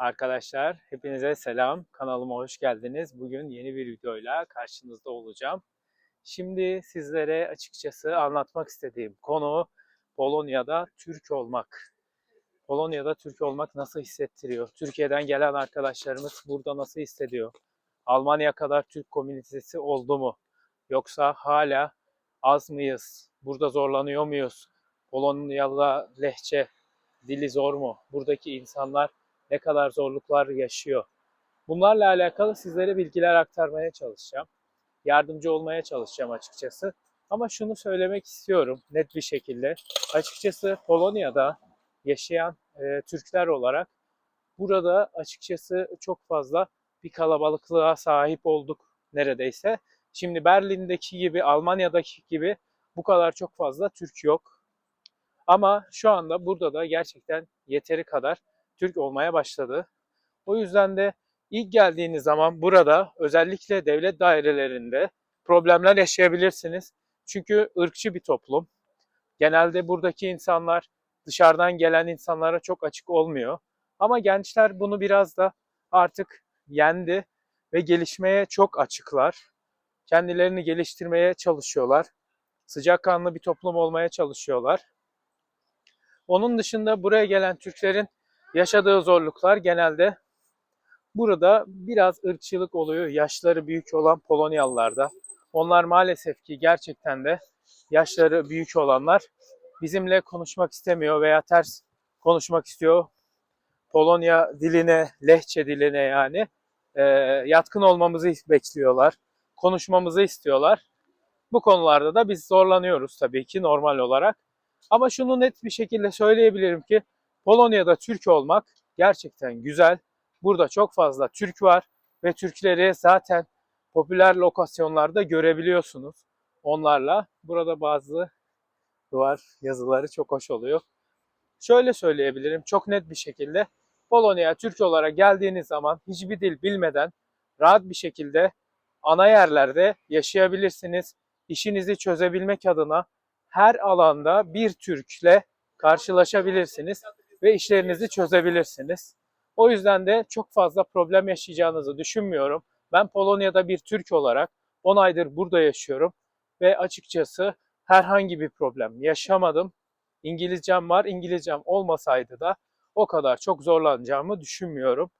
Arkadaşlar hepinize selam. Kanalıma hoş geldiniz. Bugün yeni bir videoyla karşınızda olacağım. Şimdi sizlere açıkçası anlatmak istediğim konu Polonya'da Türk olmak. Polonya'da Türk olmak nasıl hissettiriyor? Türkiye'den gelen arkadaşlarımız burada nasıl hissediyor? Almanya kadar Türk komünitesi oldu mu? Yoksa hala az mıyız? Burada zorlanıyor muyuz? Polonyalı lehçe dili zor mu? Buradaki insanlar ne kadar zorluklar yaşıyor. Bunlarla alakalı sizlere bilgiler aktarmaya çalışacağım. Yardımcı olmaya çalışacağım açıkçası. Ama şunu söylemek istiyorum net bir şekilde. Açıkçası Polonya'da yaşayan e, Türkler olarak burada açıkçası çok fazla bir kalabalıklığa sahip olduk neredeyse. Şimdi Berlin'deki gibi, Almanya'daki gibi bu kadar çok fazla Türk yok. Ama şu anda burada da gerçekten yeteri kadar Türk olmaya başladı. O yüzden de ilk geldiğiniz zaman burada özellikle devlet dairelerinde problemler yaşayabilirsiniz. Çünkü ırkçı bir toplum. Genelde buradaki insanlar dışarıdan gelen insanlara çok açık olmuyor. Ama gençler bunu biraz da artık yendi ve gelişmeye çok açıklar. Kendilerini geliştirmeye çalışıyorlar. Sıcakkanlı bir toplum olmaya çalışıyorlar. Onun dışında buraya gelen Türklerin yaşadığı zorluklar genelde burada biraz ırkçılık oluyor yaşları büyük olan Polonyalılarda. Onlar maalesef ki gerçekten de yaşları büyük olanlar bizimle konuşmak istemiyor veya ters konuşmak istiyor. Polonya diline, lehçe diline yani e, yatkın olmamızı bekliyorlar. Konuşmamızı istiyorlar. Bu konularda da biz zorlanıyoruz tabii ki normal olarak. Ama şunu net bir şekilde söyleyebilirim ki Polonya'da Türk olmak gerçekten güzel. Burada çok fazla Türk var ve Türkleri zaten popüler lokasyonlarda görebiliyorsunuz onlarla. Burada bazı duvar yazıları çok hoş oluyor. Şöyle söyleyebilirim çok net bir şekilde Polonya'ya Türk olarak geldiğiniz zaman hiçbir dil bilmeden rahat bir şekilde ana yerlerde yaşayabilirsiniz. İşinizi çözebilmek adına her alanda bir Türk'le karşılaşabilirsiniz ve işlerinizi çözebilirsiniz. O yüzden de çok fazla problem yaşayacağınızı düşünmüyorum. Ben Polonya'da bir Türk olarak 10 aydır burada yaşıyorum ve açıkçası herhangi bir problem yaşamadım. İngilizcem var. İngilizcem olmasaydı da o kadar çok zorlanacağımı düşünmüyorum.